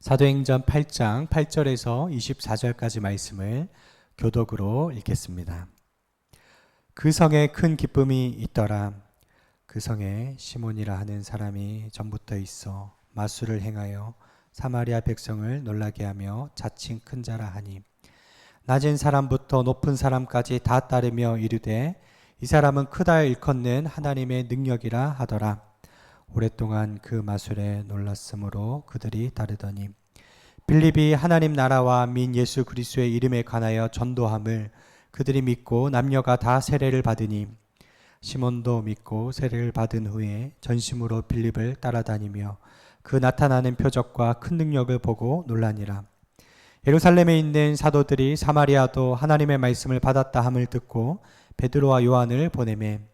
사도행전 8장 8절에서 24절까지 말씀을 교독으로 읽겠습니다. 그 성에 큰 기쁨이 있더라. 그 성에 시몬이라 하는 사람이 전부터 있어 마술을 행하여 사마리아 백성을 놀라게 하며 자칭 큰 자라 하니 낮은 사람부터 높은 사람까지 다 따르며 이르되 이 사람은 크다 일컫는 하나님의 능력이라 하더라. 오랫동안 그 마술에 놀랐으므로 그들이 따르더니 빌립이 하나님 나라와 민 예수 그리스도의 이름에 관하여 전도함을 그들이 믿고 남녀가 다 세례를 받으니 시몬도 믿고 세례를 받은 후에 전심으로 빌립을 따라다니며 그 나타나는 표적과 큰 능력을 보고 놀라니라. 예루살렘에 있는 사도들이 사마리아도 하나님의 말씀을 받았다 함을 듣고 베드로와 요한을 보내매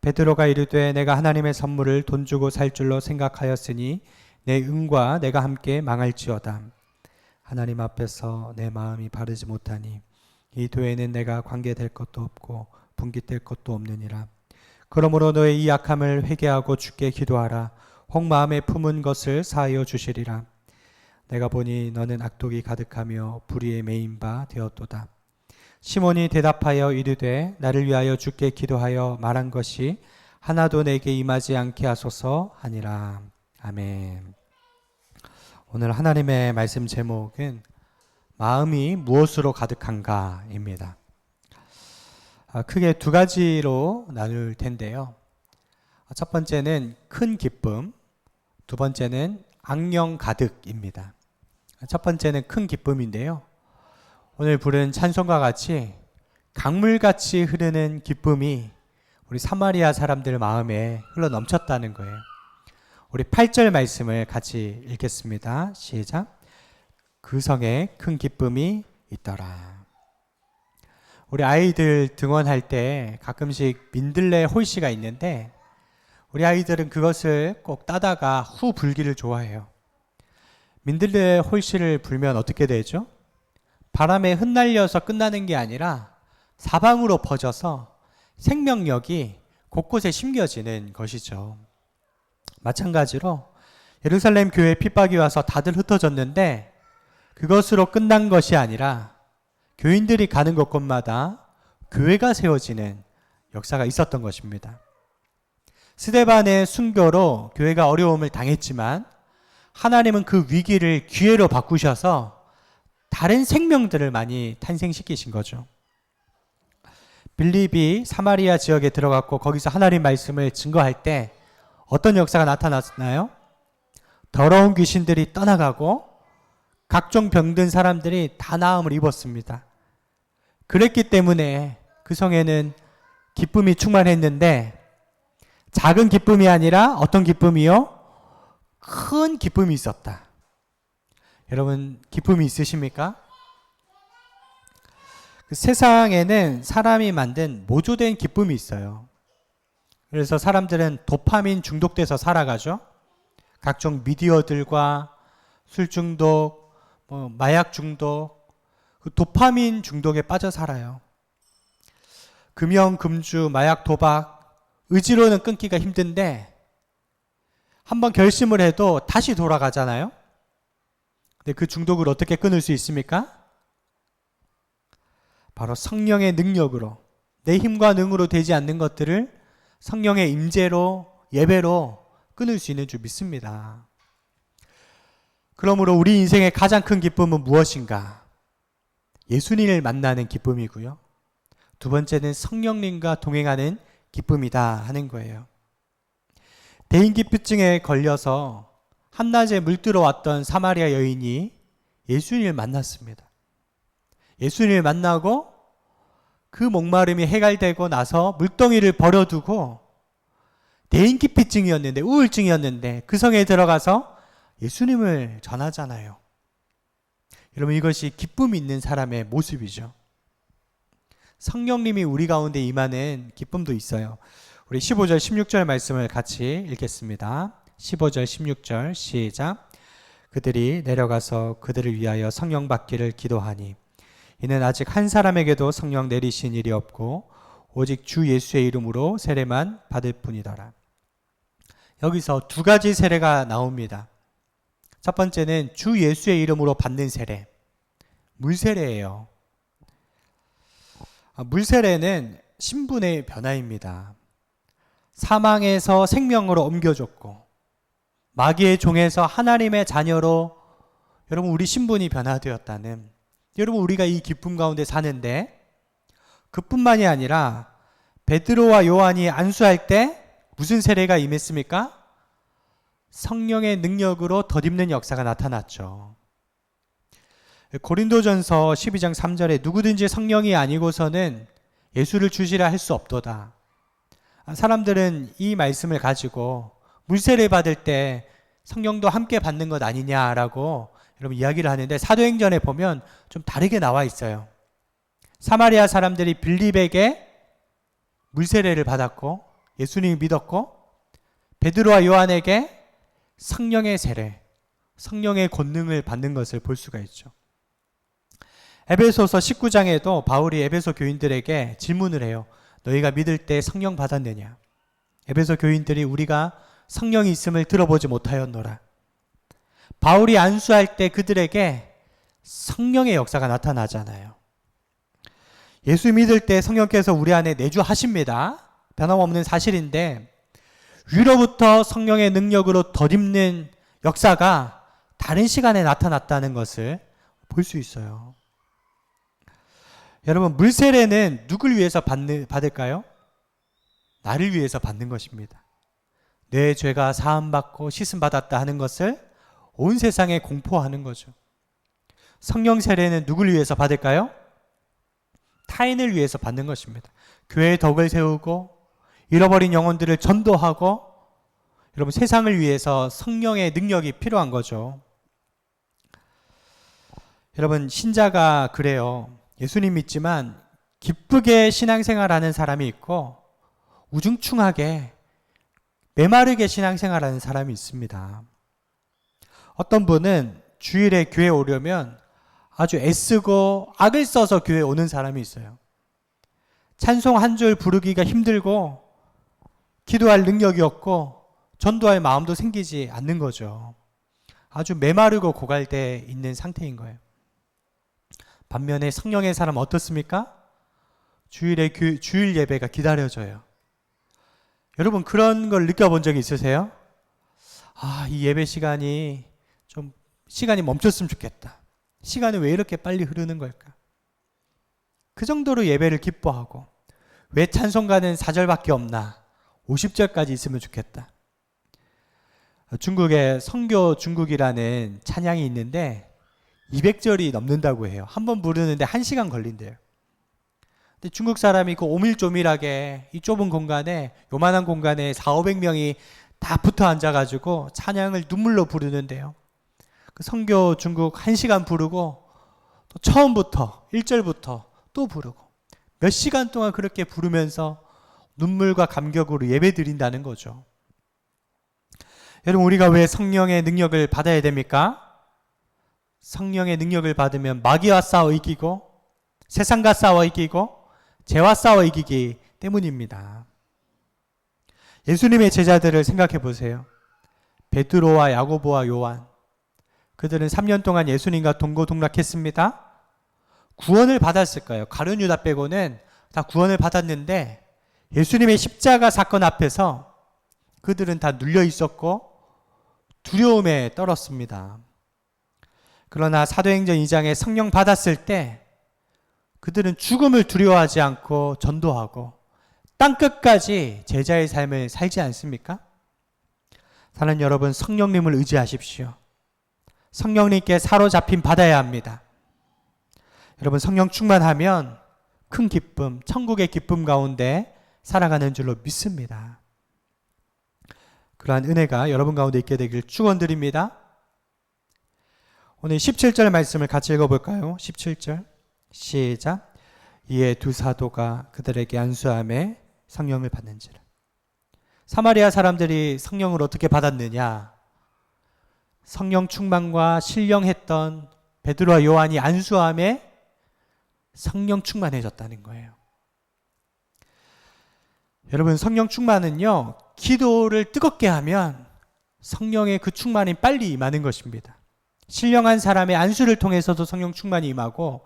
베드로가 이르되 내가 하나님의 선물을 돈 주고 살 줄로 생각하였으니 내 은과 내가 함께 망할지어다. 하나님 앞에서 내 마음이 바르지 못하니 이 도에는 내가 관계될 것도 없고 분깃될 것도 없느니라. 그러므로 너의 이 약함을 회개하고 주께 기도하라. 혹 마음에 품은 것을 사하여 주시리라. 내가 보니 너는 악독이 가득하며 불의에 매인 바 되었도다. 시몬이 대답하여 이르되 나를 위하여 주께 기도하여 말한 것이 하나도 내게 임하지 않게 하소서 하니라. 아멘. 오늘 하나님의 말씀 제목은 마음이 무엇으로 가득한가입니다. 아, 크게 두 가지로 나눌 텐데요. 첫 번째는 큰 기쁨, 두 번째는 악령 가득입니다. 첫 번째는 큰 기쁨인데요. 오늘 부른 찬송과 같이 강물같이 흐르는 기쁨이 우리 사마리아 사람들 마음에 흘러 넘쳤다는 거예요. 우리 8절 말씀을 같이 읽겠습니다. 시작. 그 성에 큰 기쁨이 있더라. 우리 아이들 등원할 때 가끔씩 민들레 홀씨가 있는데 우리 아이들은 그것을 꼭 따다가 후 불기를 좋아해요. 민들레 홀씨를 불면 어떻게 되죠? 바람에 흩날려서 끝나는 게 아니라 사방으로 퍼져서 생명력이 곳곳에 심겨지는 것이죠. 마찬가지로 예루살렘 교회에 핍박이 와서 다들 흩어졌는데 그것으로 끝난 것이 아니라 교인들이 가는 곳곳마다 교회가 세워지는 역사가 있었던 것입니다. 스데반의 순교로 교회가 어려움을 당했지만 하나님은 그 위기를 기회로 바꾸셔서 다른 생명들을 많이 탄생시키신 거죠. 빌립이 사마리아 지역에 들어갔고 거기서 하나님 말씀을 증거할 때 어떤 역사가 나타났나요? 더러운 귀신들이 떠나가고 각종 병든 사람들이 다 나음을 입었습니다. 그랬기 때문에 그 성에는 기쁨이 충만했는데 작은 기쁨이 아니라 어떤 기쁨이요? 큰 기쁨이 있었다. 여러분, 기쁨이 있으십니까? 그 세상에는 사람이 만든 모조된 기쁨이 있어요. 그래서 사람들은 도파민 중독돼서 살아가죠. 각종 미디어들과 술 중독, 뭐 마약 중독, 그 도파민 중독에 빠져 살아요. 금연, 금주, 마약, 도박, 의지로는 끊기가 힘든데 한번 결심을 해도 다시 돌아가잖아요. 근데 그 중독을 어떻게 끊을 수 있습니까? 바로 성령의 능력으로 내 힘과 능으로 되지 않는 것들을 성령의 임재로 예배로 끊을 수 있는 줄 믿습니다. 그러므로 우리 인생의 가장 큰 기쁨은 무엇인가? 예수님을 만나는 기쁨이고요. 두 번째는 성령님과 동행하는 기쁨이다 하는 거예요. 대인기피증에 걸려서 한낮에 물들어 왔던 사마리아 여인이 예수님을 만났습니다. 예수님을 만나고 그 목마름이 해갈되고 나서 물덩이를 버려두고 대인기피증이었는데 우울증이었는데 그 성에 들어가서 예수님을 전하잖아요. 여러분 이것이 기쁨 있는 사람의 모습이죠. 성령님이 우리 가운데 임하는 기쁨도 있어요. 우리 15절 16절 말씀을 같이 읽겠습니다. 15절 16절 시작. 그들이 내려가서 그들을 위하여 성령 받기를 기도하니 이는 아직 한 사람에게도 성령 내리신 일이 없고 오직 주 예수의 이름으로 세례만 받을 뿐이더라. 여기서 두 가지 세례가 나옵니다. 첫 번째는 주 예수의 이름으로 받는 세례. 물세례예요. 아, 물세례는 신분의 변화입니다. 사망에서 생명으로 옮겨졌고 마귀의 종에서 하나님의 자녀로 여러분 우리 신분이 변화되었다는 여러분 우리가 이 기쁨 가운데 사는데 그뿐만이 아니라 베드로와 요한이 안수할 때 무슨 세례가 임했습니까? 성령의 능력으로 덧입는 역사가 나타났죠. 고린도전서 12장 3절에 누구든지 성령이 아니고서는 예수를 주시라 할 수 없도다. 사람들은 이 말씀을 가지고 물세례 받을 때 성령도 함께 받는 것 아니냐라고 여러분 이야기를 하는데 사도행전에 보면 좀 다르게 나와 있어요. 사마리아 사람들이 빌립에게 물세례를 받았고 예수님이 믿었고 베드로와 요한에게 성령의 세례, 성령의 권능을 받는 것을 볼 수가 있죠. 에베소서 19장에도 바울이 에베소 교인들에게 질문을 해요. 너희가 믿을 때 성령 받았느냐? 에베소 교인들이 우리가 성령이 있음을 들어보지 못하였노라. 바울이 안수할 때 그들에게 성령의 역사가 나타나잖아요. 예수 믿을 때 성령께서 우리 안에 내주하십니다. 변함없는 사실인데 위로부터 성령의 능력으로 덧입는 역사가 다른 시간에 나타났다는 것을 볼 수 있어요. 여러분 물세례는 누굴 위해서 받는, 받을까요? 나를 위해서 받는 것입니다. 내 죄가 사함받고 씻음받았다 하는 것을 온 세상에 공포하는 거죠. 성령 세례는 누굴 위해서 받을까요? 타인을 위해서 받는 것입니다. 교회의 덕을 세우고 잃어버린 영혼들을 전도하고 여러분 세상을 위해서 성령의 능력이 필요한 거죠. 여러분 신자가 그래요. 예수님 믿지만 기쁘게 신앙생활하는 사람이 있고 우중충하게 메마르게 신앙생활하는 사람이 있습니다. 어떤 분은 주일에 교회 오려면 아주 애쓰고 악을 써서 교회 오는 사람이 있어요. 찬송 한 줄 부르기가 힘들고 기도할 능력이 없고 전도할 마음도 생기지 않는 거죠. 아주 메마르고 고갈돼 있는 상태인 거예요. 반면에 성령의 사람 어떻습니까? 주일에 교, 주일 예배가 기다려져요. 여러분 그런 걸 느껴본 적이 있으세요? 아, 이 예배 시간이 좀 시간이 멈췄으면 좋겠다. 시간이 왜 이렇게 빨리 흐르는 걸까? 그 정도로 예배를 기뻐하고 왜 찬송가는 4절밖에 없나? 50절까지 있으면 좋겠다. 중국에 성교 중국이라는 찬양이 있는데 200절이 넘는다고 해요. 한 번 부르는데 1시간 걸린대요. 근데 중국 사람이 그 오밀조밀하게 이 좁은 공간에 요만한 공간에 4, 500명이 다 붙어 앉아 가지고 찬양을 눈물로 부르는데요. 그 성교 중국 1시간 부르고 또 처음부터 1절부터 또 부르고 몇 시간 동안 그렇게 부르면서 눈물과 감격으로 예배 드린다는 거죠. 여러분 우리가 왜 성령의 능력을 받아야 됩니까? 성령의 능력을 받으면 마귀와 싸워 이기고 세상과 싸워 이기고 죄와 싸워 이기기 때문입니다. 예수님의 제자들을 생각해 보세요. 베드로와 야고보와 요한 그들은 3년 동안 예수님과 동고동락했습니다. 구원을 받았을 까요? 가룟 유다 빼고는 다 구원을 받았는데 예수님의 십자가 사건 앞에서 그들은 다 눌려 있었고 두려움에 떨었습니다. 그러나 사도행전 2장에 성령 받았을 때 그들은 죽음을 두려워하지 않고 전도하고 땅 끝까지 제자의 삶을 살지 않습니까? 사는 여러분 성령님을 의지하십시오. 성령님께 사로잡힌 받아야 합니다. 여러분 성령 충만하면 큰 기쁨, 천국의 기쁨 가운데 살아가는 줄로 믿습니다. 그러한 은혜가 여러분 가운데 있게 되길 축원드립니다. 오늘 17절 말씀을 같이 읽어볼까요? 17절 시작 이에 두 사도가 그들에게 안수함에 성령을 받는지라 사마리아 사람들이 성령을 어떻게 받았느냐 성령 충만과 신령했던 베드로와 요한이 안수함에 성령 충만해졌다는 거예요. 여러분 성령 충만은요 기도를 뜨겁게 하면 성령의 그 충만이 빨리 임하는 것입니다. 신령한 사람의 안수를 통해서도 성령 충만이 임하고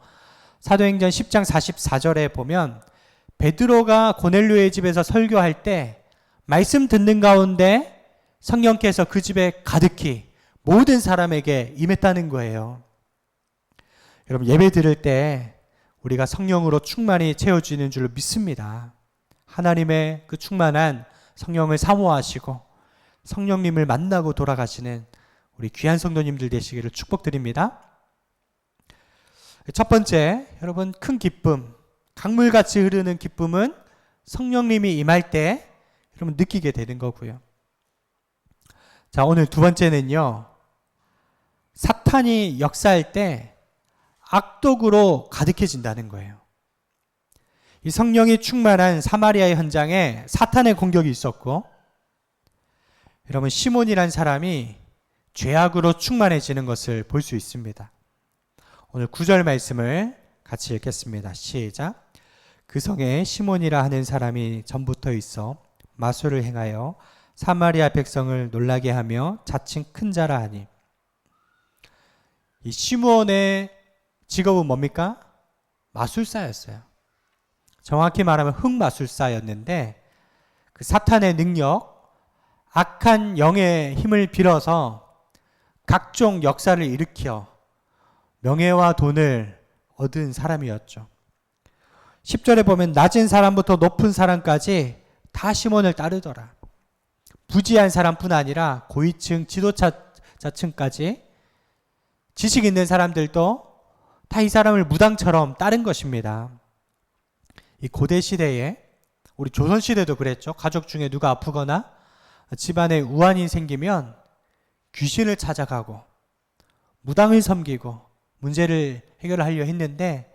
사도행전 10장 44절에 보면 베드로가 고넬료의 집에서 설교할 때 말씀 듣는 가운데 성령께서 그 집에 가득히 모든 사람에게 임했다는 거예요. 여러분 예배 드릴 때 우리가 성령으로 충만히 채워지는 줄 믿습니다. 하나님의 그 충만한 성령을 사모하시고 성령님을 만나고 돌아가시는 우리 귀한 성도님들 되시기를 축복드립니다. 첫 번째, 여러분 큰 기쁨, 강물같이 흐르는 기쁨은 성령님이 임할 때 여러분 느끼게 되는 거고요. 자, 오늘 두 번째는요. 사탄이 역사할 때 악독으로 가득해진다는 거예요. 이 성령이 충만한 사마리아의 현장에 사탄의 공격이 있었고, 여러분, 시몬이란 사람이 죄악으로 충만해지는 것을 볼 수 있습니다. 오늘 구절 말씀을 같이 읽겠습니다. 시작. 그 성에 시몬이라 하는 사람이 전부터 있어 마술을 행하여 사마리아 백성을 놀라게 하며 자칭 큰 자라 하니 이 시몬의 직업은 뭡니까? 마술사였어요. 정확히 말하면 흑마술사였는데 그 사탄의 능력, 악한 영의 힘을 빌어서 각종 역사를 일으켜 명예와 돈을 얻은 사람이었죠. 10절에 보면 낮은 사람부터 높은 사람까지 다 시몬을 따르더라. 부지한 사람뿐 아니라 고위층 지도자층까지 지식 있는 사람들도 다 이 사람을 무당처럼 따른 것입니다. 이 고대 시대에 우리 조선 시대도 그랬죠. 가족 중에 누가 아프거나 집안에 우환이 생기면 귀신을 찾아가고 무당을 섬기고 문제를 해결하려 했는데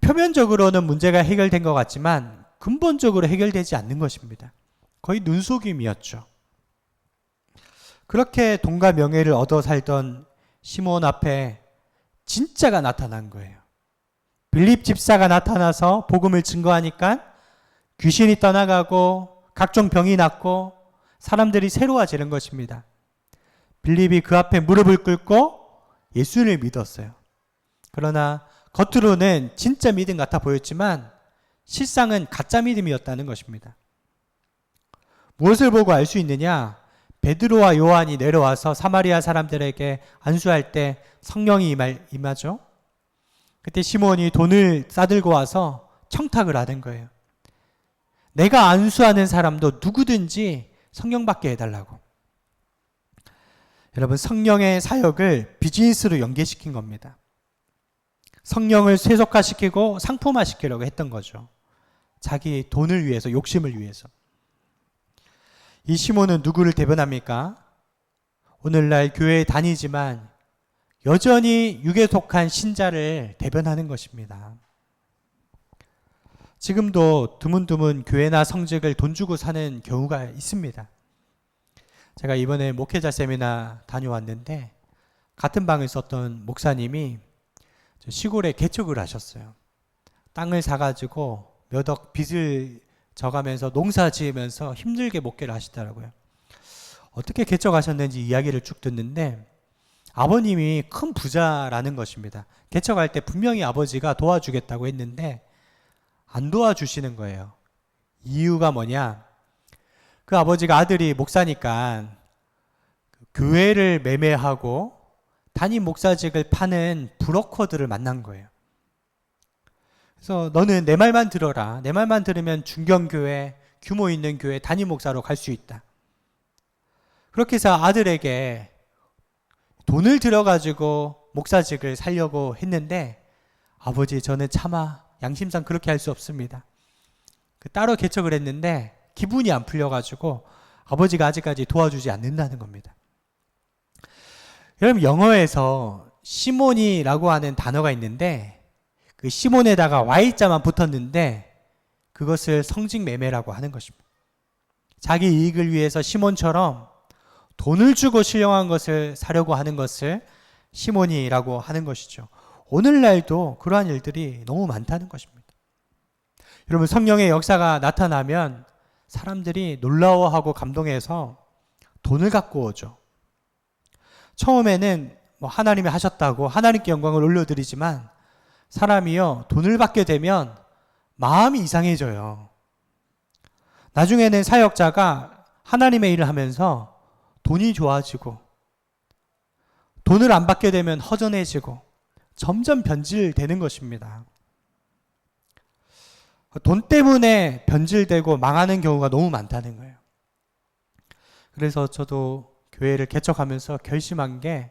표면적으로는 문제가 해결된 것 같지만 근본적으로 해결되지 않는 것입니다. 거의 눈속임이었죠. 그렇게 돈과 명예를 얻어 살던 시몬 앞에 진짜가 나타난 거예요. 빌립 집사가 나타나서 복음을 증거하니까 귀신이 떠나가고 각종 병이 낫고 사람들이 새로워지는 것입니다. 빌립이 그 앞에 무릎을 꿇고 예수를 믿었어요. 그러나 겉으로는 진짜 믿음 같아 보였지만 실상은 가짜 믿음이었다는 것입니다. 무엇을 보고 알 수 있느냐? 베드로와 요한이 내려와서 사마리아 사람들에게 안수할 때 성령이 임할, 임하죠. 그때 시몬이 돈을 싸들고 와서 청탁을 하는 거예요. 내가 안수하는 사람도 누구든지 성령 받게 해달라고. 여러분, 성령의 사역을 비즈니스로 연계시킨 겁니다. 성령을 세속화시키고 상품화시키려고 했던 거죠. 자기 돈을 위해서, 욕심을 위해서. 이 시몬은 누구를 대변합니까? 오늘날 교회에 다니지만 여전히 육에 속한 신자를 대변하는 것입니다. 지금도 드문드문 교회나 성직을 돈 주고 사는 경우가 있습니다. 제가 이번에 목회자 세미나 다녀왔는데 같은 방을 썼던 목사님이 시골에 개척을 하셨어요. 땅을 사가지고 몇 억 빚을 져가면서 농사 지으면서 힘들게 목회를 하시더라고요. 어떻게 개척하셨는지 이야기를 쭉 듣는데 아버님이 큰 부자라는 것입니다. 개척할 때 분명히 아버지가 도와주겠다고 했는데 안 도와주시는 거예요. 이유가 뭐냐? 그 아버지가 아들이 목사니까 교회를 매매하고 담임 목사직을 파는 브로커들을 만난 거예요. 그래서 너는 내 말만 들어라. 내 말만 들으면 중경교회, 규모 있는 교회 담임 목사로 갈 수 있다. 그렇게 해서 아들에게 돈을 들여가지고 목사직을 살려고 했는데 아버지 저는 차마 양심상 그렇게 할 수 없습니다. 그 따로 개척을 했는데 기분이 안 풀려가지고 아버지가 아직까지 도와주지 않는다는 겁니다. 여러분 영어에서 시몬이라고 하는 단어가 있는데 그 시몬에다가 Y자만 붙었는데 그것을 성직 매매라고 하는 것입니다. 자기 이익을 위해서 시몬처럼 돈을 주고 신령한 것을 사려고 하는 것을 시몬이라고 하는 것이죠. 오늘날도 그러한 일들이 너무 많다는 것입니다. 여러분 성령의 역사가 나타나면 사람들이 놀라워하고 감동해서 돈을 갖고 오죠. 처음에는 뭐 하나님이 하셨다고 하나님께 영광을 올려드리지만 사람이요 돈을 받게 되면 마음이 이상해져요. 나중에는 사역자가 하나님의 일을 하면서 돈이 좋아지고 돈을 안 받게 되면 허전해지고 점점 변질되는 것입니다. 돈 때문에 변질되고 망하는 경우가 너무 많다는 거예요. 그래서 저도 교회를 개척하면서 결심한 게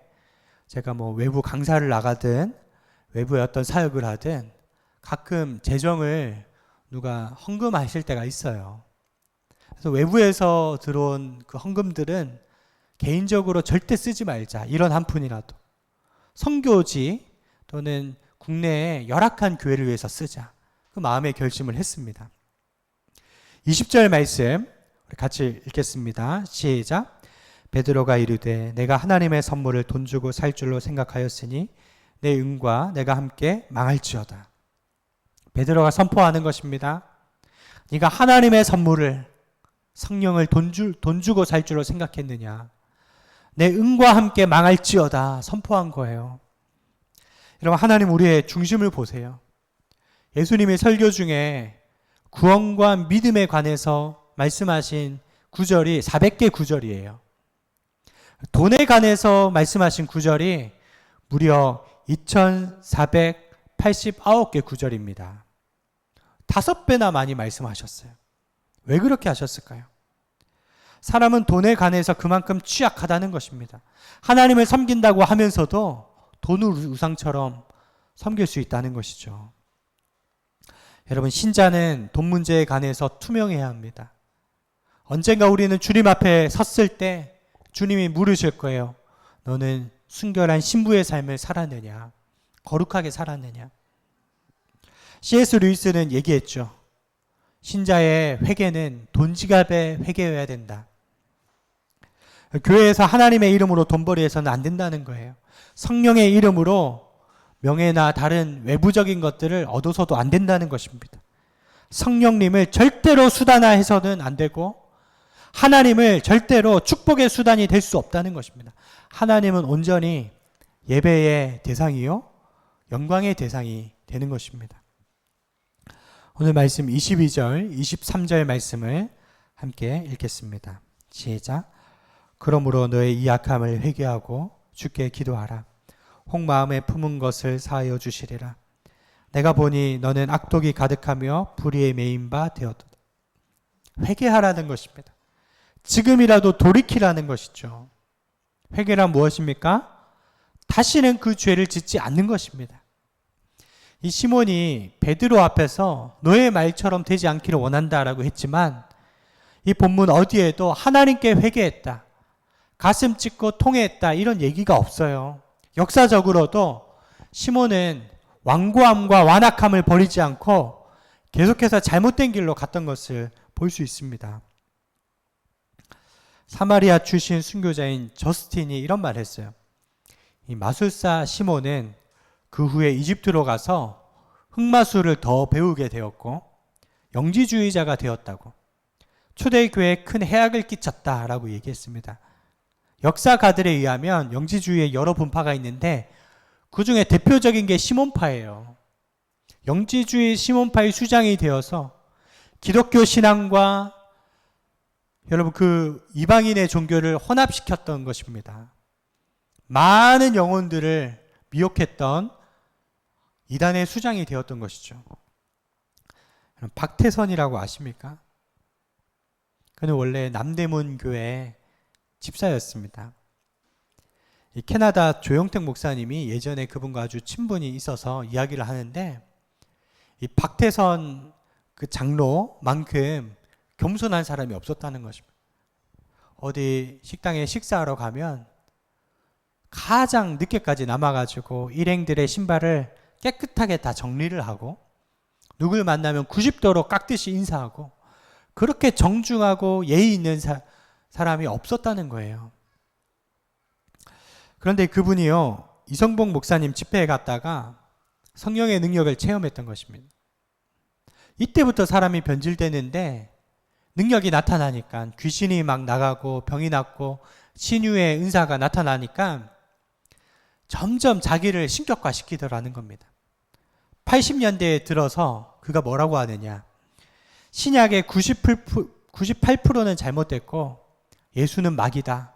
제가 뭐 외부 강사를 나가든 외부의 어떤 사역을 하든 가끔 재정을 누가 헌금하실 때가 있어요. 그래서 외부에서 들어온 그 헌금들은 개인적으로 절대 쓰지 말자. 이런 한 푼이라도. 성교지 또는 국내의 열악한 교회를 위해서 쓰자. 그 마음의 결심을 했습니다. 20절 말씀 같이 읽겠습니다. 시작. 베드로가 이르되 내가 하나님의 선물을 돈 주고 살 줄로 생각하였으니 내 은과 내가 함께 망할지어다. 베드로가 선포하는 것입니다. 네가 하나님의 선물을 성령을 돈, 주, 돈 주고 살 줄로 생각했느냐? 내 은과 함께 망할지어다 선포한 거예요. 여러분 하나님 우리의 중심을 보세요. 예수님의 설교 중에 구원과 믿음에 관해서 말씀하신 구절이 400개 구절이에요. 돈에 관해서 말씀하신 구절이 무려 2489개 구절입니다. 다섯 배나 많이 말씀하셨어요. 왜 그렇게 하셨을까요? 사람은 돈에 관해서 그만큼 취약하다는 것입니다. 하나님을 섬긴다고 하면서도 돈을 우상처럼 섬길 수 있다는 것이죠. 여러분, 신자는 돈 문제에 관해서 투명해야 합니다. 언젠가 우리는 주님 앞에 섰을 때 주님이 물으실 거예요. 너는 순결한 신부의 삶을 살았느냐? 거룩하게 살았느냐? C.S. 루이스는 얘기했죠. 신자의 회개는 돈 지갑의 회개여야 된다. 교회에서 하나님의 이름으로 돈벌이해서는 안 된다는 거예요. 성령의 이름으로 명예나 다른 외부적인 것들을 얻어서도 안 된다는 것입니다. 성령님을 절대로 수단화해서는 안 되고 하나님을 절대로 축복의 수단이 될 수 없다는 것입니다. 하나님은 온전히 예배의 대상이요 영광의 대상이 되는 것입니다. 오늘 말씀 22절, 23절 말씀을 함께 읽겠습니다. 시작. 그러므로 너의 이 약함을 회개하고 주께 기도하라. 혹 마음에 품은 것을 사하여 주시리라. 내가 보니 너는 악독이 가득하며 불의에 매인 바 되었다. 회개하라는 것입니다. 지금이라도 돌이키라는 것이죠. 회개란 무엇입니까? 다시는 그 죄를 짓지 않는 것입니다. 이 시몬이 베드로 앞에서 너의 말처럼 되지 않기를 원한다라고 했지만 이 본문 어디에도 하나님께 회개했다. 가슴 찢고 통회했다. 이런 얘기가 없어요. 역사적으로도 시몬은 완고함과 완악함을 버리지 않고 계속해서 잘못된 길로 갔던 것을 볼 수 있습니다. 사마리아 출신 순교자인 저스틴이 이런 말을 했어요. 이 마술사 시몬은 그 후에 이집트로 가서 흑마술을 더 배우게 되었고 영지주의자가 되었다고 초대교회에 큰 해악을 끼쳤다라고 얘기했습니다. 역사가들에 의하면 영지주의에 여러 분파가 있는데 그 중에 대표적인 게 시몬파예요. 영지주의 시몬파의 수장이 되어서 기독교 신앙과 여러분 그 이방인의 종교를 혼합시켰던 것입니다. 많은 영혼들을 미혹했던 이단의 수장이 되었던 것이죠. 박태선이라고 아십니까? 그는 원래 남대문 교회 집사였습니다. 이 캐나다 조영택 목사님이 예전에 그분과 아주 친분이 있어서 이야기를 하는데 이 박태선 그 장로만큼 겸손한 사람이 없었다는 것입니다. 어디 식당에 식사하러 가면 가장 늦게까지 남아가지고 일행들의 신발을 깨끗하게 다 정리를 하고 누굴 만나면 90도로 깎듯이 인사하고 그렇게 정중하고 예의 있는 사, 사람이 없었다는 거예요. 그런데 그분이요, 이성봉 목사님 집회에 갔다가 성령의 능력을 체험했던 것입니다. 이때부터 사람이 변질되는데 능력이 나타나니까 귀신이 막 나가고 병이 낫고 신유의 은사가 나타나니까 점점 자기를 신격화 시키더라는 겁니다. 80년대에 들어서 그가 뭐라고 하느냐. 신약의 98%는 잘못됐고 예수는 막이다.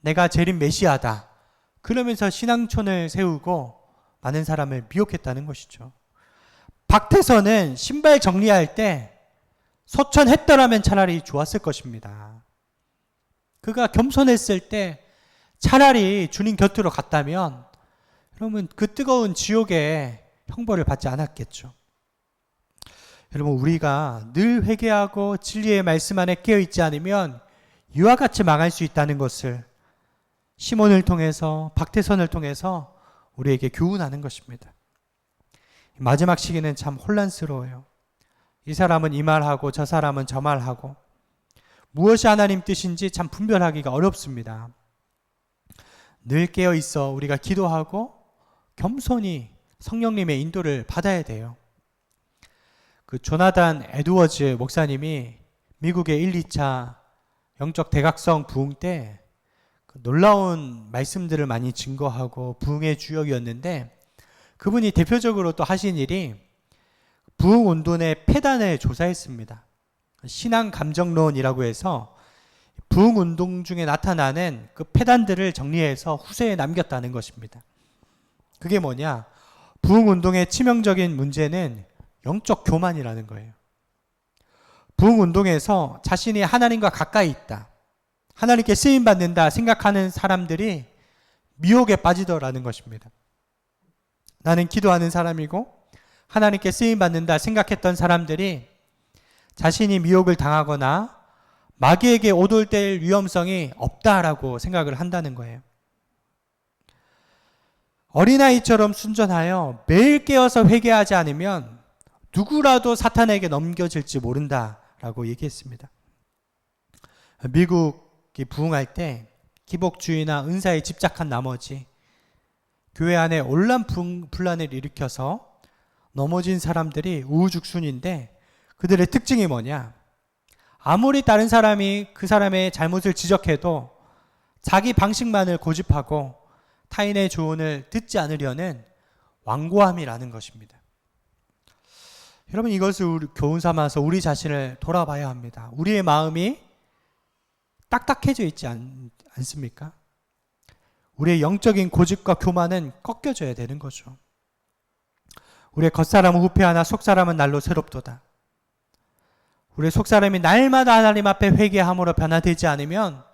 내가 재림 메시아다. 그러면서 신앙촌을 세우고 많은 사람을 미혹했다는 것이죠. 박태선은 신발 정리할 때 소천했더라면 차라리 좋았을 것입니다. 그가 겸손했을 때 차라리 주님 곁으로 갔다면 그러면 그 뜨거운 지옥의 형벌을 받지 않았겠죠. 여러분 우리가 늘 회개하고 진리의 말씀 안에 깨어 있지 않으면 이와 같이 망할 수 있다는 것을 시몬을 통해서 박태선을 통해서 우리에게 교훈하는 것입니다. 마지막 시기는 참 혼란스러워요. 이 사람은 이 말하고 저 사람은 저 말하고 무엇이 하나님 뜻인지 참 분별하기가 어렵습니다. 늘 깨어 있어 우리가 기도하고 겸손히 성령님의 인도를 받아야 돼요. 그 조나단 에드워즈 목사님이 미국의 1, 2차 영적 대각성 부흥 때그 놀라운 말씀들을 많이 증거하고 부흥의 주역이었는데 그분이 대표적으로 또 하신 일이 부흥 운동의 폐단을 조사했습니다. 신앙 감정론이라고 해서 부흥 운동 중에 나타나는 그 폐단들을 정리해서 후세에 남겼다는 것입니다. 그게 뭐냐? 부흥 운동의 치명적인 문제는 영적 교만이라는 거예요. 부흥 운동에서 자신이 하나님과 가까이 있다. 하나님께 쓰임 받는다 생각하는 사람들이 미혹에 빠지더라는 것입니다. 나는 기도하는 사람이고 하나님께 쓰임 받는다 생각했던 사람들이 자신이 미혹을 당하거나 마귀에게 오돌될 위험성이 없다라고 생각을 한다는 거예요. 어린아이처럼 순전하여 매일 깨어서 회개하지 않으면 누구라도 사탄에게 넘겨질지 모른다 라고 얘기했습니다. 미국이 부흥할 때 기복주의나 은사에 집착한 나머지 교회 안에 온란 분란을 일으켜서 넘어진 사람들이 우후죽순인데 그들의 특징이 뭐냐? 아무리 다른 사람이 그 사람의 잘못을 지적해도 자기 방식만을 고집하고 타인의 조언을 듣지 않으려는 완고함이라는 것입니다. 여러분 이것을 우리 교훈 삼아서 우리 자신을 돌아봐야 합니다. 우리의 마음이 딱딱해져 있지 않, 않습니까? 우리의 영적인 고집과 교만은 꺾여져야 되는 거죠. 우리의 겉사람은 후패하나 속사람은 날로 새롭도다. 우리의 속사람이 날마다 하나님 앞에 회개함으로 변화되지 않으면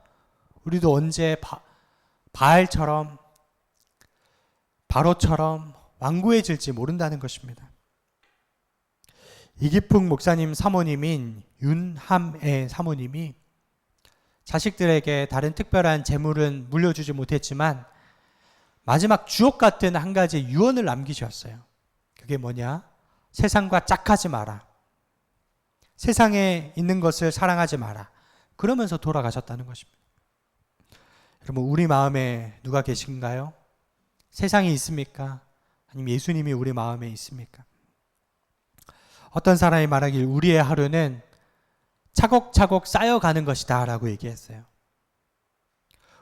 우리도 언제 바, 바알처럼 바로처럼 완고해질지 모른다는 것입니다. 이기풍 목사님 사모님인 윤함의 사모님이 자식들에게 다른 특별한 재물은 물려주지 못했지만 마지막 주옥 같은 한 가지 유언을 남기셨어요. 그게 뭐냐? 세상과 짝하지 마라. 세상에 있는 것을 사랑하지 마라. 그러면서 돌아가셨다는 것입니다. 여러분, 우리 마음에 누가 계신가요? 세상이 있습니까? 아니면 예수님이 우리 마음에 있습니까? 어떤 사람이 말하길 우리의 하루는 차곡차곡 쌓여가는 것이다 라고 얘기했어요.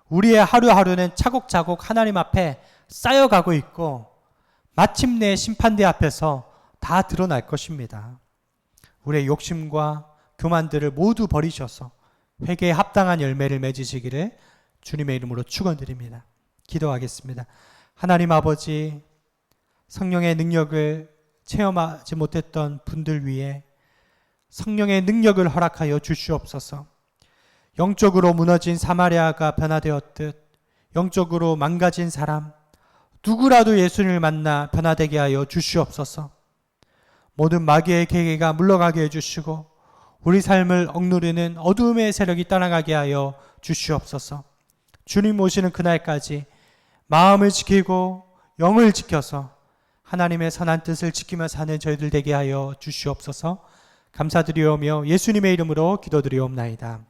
우리의 하루하루는 차곡차곡 하나님 앞에 쌓여가고 있고 마침내 심판대 앞에서 다 드러날 것입니다. 우리의 욕심과 교만들을 모두 버리셔서 회개에 합당한 열매를 맺으시기를 주님의 이름으로 축원드립니다. 기도하겠습니다. 하나님 아버지 성령의 능력을 체험하지 못했던 분들 위해 성령의 능력을 허락하여 주시옵소서. 영적으로 무너진 사마리아가 변화되었듯 영적으로 망가진 사람 누구라도 예수님을 만나 변화되게 하여 주시옵소서. 모든 마귀의 계계가 물러가게 해 주시고 우리 삶을 억누르는 어둠의 세력이 떠나가게 하여 주시옵소서. 주님 오시는 그날까지 마음을 지키고 영을 지켜서 하나님의 선한 뜻을 지키며 사는 저희들 되게 하여 주시옵소서 감사드리오며 예수님의 이름으로 기도드리옵나이다.